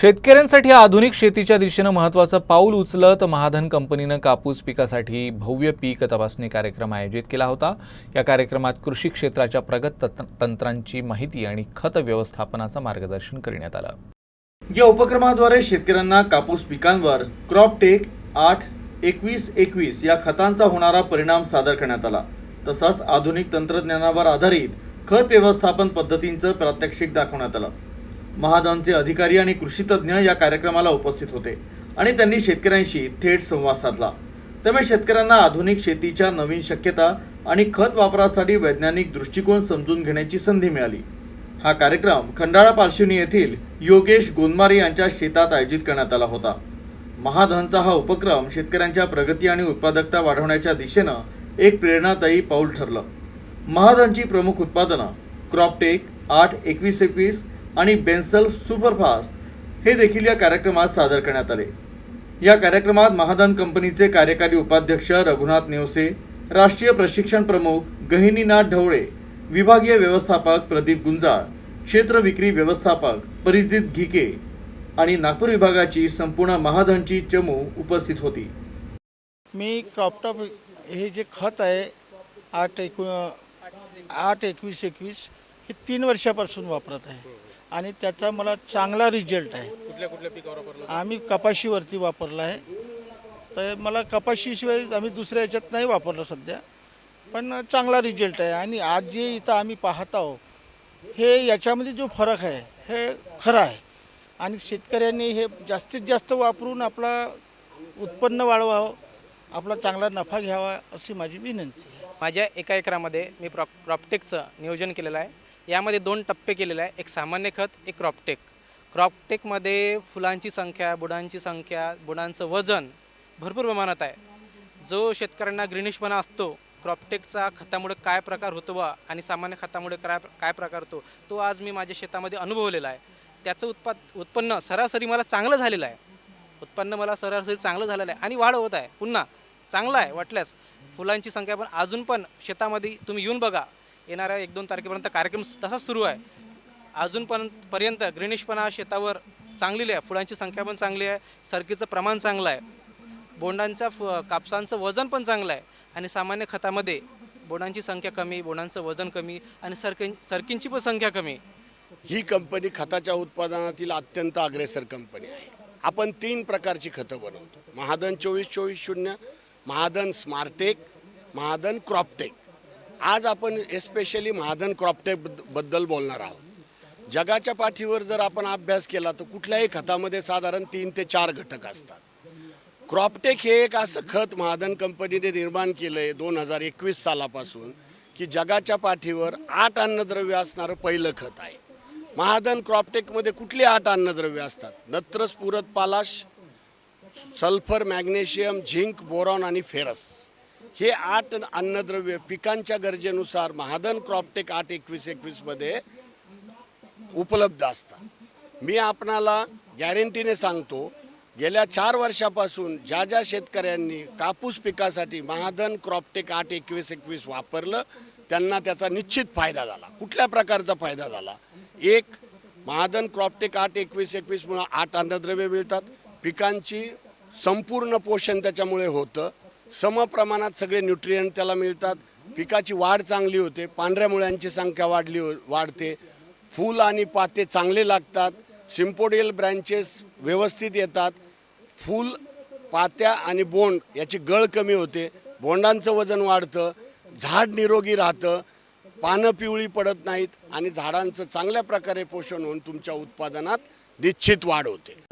शेतकऱ्यांसाठी आधुनिक शेतीच्या दिशेनं महत्त्वाचं पाऊल उचलत महाधन कंपनीनं कापूस पिकासाठी भव्य पीक तपासणी कार्यक्रम आयोजित केला होता. या कार्यक्रमात कृषी क्षेत्राच्या प्रगत तंत्र- तंत्रांची माहिती आणि खत व्यवस्थापनाचं मार्गदर्शन करण्यात आलं. या उपक्रमाद्वारे शेतकऱ्यांना कापूस पिकांवर क्रॉप टेक आठ एकवीस एकवीस या खतांचा होणारा परिणाम सादर करण्यात आला. तसंच आधुनिक तंत्रज्ञानावर आधारित खत व्यवस्थापन पद्धतींचं प्रात्यक्षिक दाखवण्यात आलं. महाधनचे अधिकारी आणि कृषीतज्ञ या कार्यक्रमाला उपस्थित होते आणि त्यांनी शेतकऱ्यांशी थेट संवाद साधला. त्यामुळे शेतकऱ्यांना आधुनिक शेतीच्या नवीन शक्यता आणि खत वापरासाठी वैज्ञानिक दृष्टिकोन समजून घेण्याची संधी मिळाली. हा कार्यक्रम खंडाळा पार्श्वनी येथील योगेश गोंदमारे यांच्या शेतात आयोजित करण्यात आला होता. महाधनचा हा उपक्रम शेतकऱ्यांच्या प्रगती आणि उत्पादकता वाढवण्याच्या दिशेनं एक प्रेरणादायी पाऊल ठरलं. महाधनची प्रमुख उत्पादनं क्रॉपटेक आठ एकवीस एकवीस आणि बेन्सल सुपरफास्ट हे देखील या कार्यक्रमात सादर करण्यात आले. या कार्यक्रमात महाधन कंपनीचे कार्यकारी उपाध्यक्ष रघुनाथ नेवसे राष्ट्रीय प्रशिक्षण प्रमुख गहिनीनाथ ढवळे विभागीय व्यवस्थापक प्रदीप गुंजाळ क्षेत्र विक्री व्यवस्थापक परिजित घिके आणि नागपूर विभागाची संपूर्ण महाधनची चमू उपस्थित होती. मी क्रॉपटॉप हे जे खत आहे आठ एकू आठ एकवीस एकवीस हे तीन वर्षापासून वापरत आहे. आणि त्याचा मला चांगला रिझल्ट आहे. कुठल्या कुठल्या पिकावर वापरला आम्ही कपाशीवरती वापरला आहे. तर मला कपाशीशिवाय आम्ही दुसऱ्या याच्यात नाही वापरलं सध्या. पण चांगला रिझल्ट आहे. आणि आज जे इथं आम्ही पाहत आहोत हे याच्यामध्ये जो फरक आहे हे खरं आहे. आणि शेतकऱ्यांनी हे जास्तीत जास्त वापरून आपला उत्पन्न वाढवावं आपला चांगला नफा घ्यावा अशी माझी विनंती आहे. माझ्या एका एकरामध्ये मी प्रॉप क्रॉपटेकचं नियोजन केलेलं आहे. यामध्ये दोन टप्पे केलेले आहे. एक सामान्य खत एक क्रॉपटेक. क्रॉपटेकमध्ये फुलांची संख्या बुडांची संख्या बुडांचं वजन भरपूर प्रमाणात आहे. जो शेतकऱ्यांना ग्रीनिशपणा असतो क्रॉपटेकचा खतामुळे काय प्रकार होतो वा आणि सामान्य खतामुळे काय काय प्रकार होतो तो आज मी माझ्या शेतामध्ये अनुभवलेला आहे. त्याचं उत्पाद उत्पन्न सरासरी मला चांगलं झालेलं आहे. उत्पन्न मला सरासरी चांगलं झालेलं आहे आणि वाढ होत आहे. पुन्हा चांगलं आहे वाटल्यास. फुलांची संख्या पण अजून पण शेतामध्ये तुम्ही येऊन बघा. येणाऱ्या एक दोन तारखेपर्यंत कार्यक्रम तसाच सुरू आहे. अजून पण पर्यंत ग्रीनिशपणा शेतावर चांगलेली आहे. फुलांची संख्या पण चांगली आहे. सरकीचं प्रमाण चांगलं आहे. बोंडांचा फ कापसांचं वजन पण चांगलं आहे. आणि सामान्य खतामध्ये बोंडांची संख्या कमी बोंडांचं वजन कमी आणि सरकी सरकींची पण संख्या कमी. ही कंपनी खताच्या उत्पादनातील अत्यंत अग्रेसर कंपनी आहे. आपण तीन प्रकारची खतं बनवतो. महादन चोवीस चोवीस शून्य महादन स्मार्टेक महादन क्रॉपटेक. आज आपण एस्पेशली महादन क्रॉपटेकबद्दल बोलणार आहोत. जगाच्या पाठीवर जर आपण अभ्यास केला तर कुठल्याही खतामध्ये साधारण तीन ते चार घटक असतात. क्रॉपटेक हे एक असं खत महादन कंपनीने निर्माण केलं आहे दोन हजार एकवीस सालापासून की जगाच्या पाठीवर आठ अन्नद्रव्य असणारं पहिलं खत आहे. महादन क्रॉपटेकमध्ये कुठली आठ अन्नद्रव्य असतात? नत्र स्फुरत पालाश सल्फर मॅग्नेशियम झिंक बोरॉन आणि फेरस. हे आठ अन्नद्रव्य पिकांच्या गरजेनुसार महादन क्रॉपटेक आठ एकवीस एकवीसमध्ये उपलब्ध असतात. मी आपणाला गॅरंटीने सांगतो गेल्या चार वर्षापासून ज्या ज्या शेतकऱ्यांनी कापूस पिकासाठी महाधन क्रॉपटेक आठ एकवीस एकवीस वापरलं त्यांना त्याचा निश्चित फायदा झाला. कुठल्या प्रकारचा फायदा झाला? एक महाधन क्रॉपटेक आठ एकवीस एकवीसमुळं आठ अन्नद्रव्य मिळतात. पिकांची संपूर्ण पोषण त्याच्यामुळे होतं. समप्रमाणात सगळे न्यूट्रियंट त्याला मिळतात. पिकाची वाढ चांगली होते. पांढऱ्या मुळ्यांची संख्या वाढली हो वाढते. फूल आणि पाते चांगले लागतात. सिम्पोडियल ब्रँचेस व्यवस्थित येतात. फूल पात्या आणि बोंड याची गळ कमी होते. बोंडांचं वजन वाढतं. झाड निरोगी राहतं. पानं पिवळी पडत नाहीत आणि झाडांचं चांगल्या प्रकारे पोषण होऊन तुमच्या उत्पादनात निश्चित वाढ होते.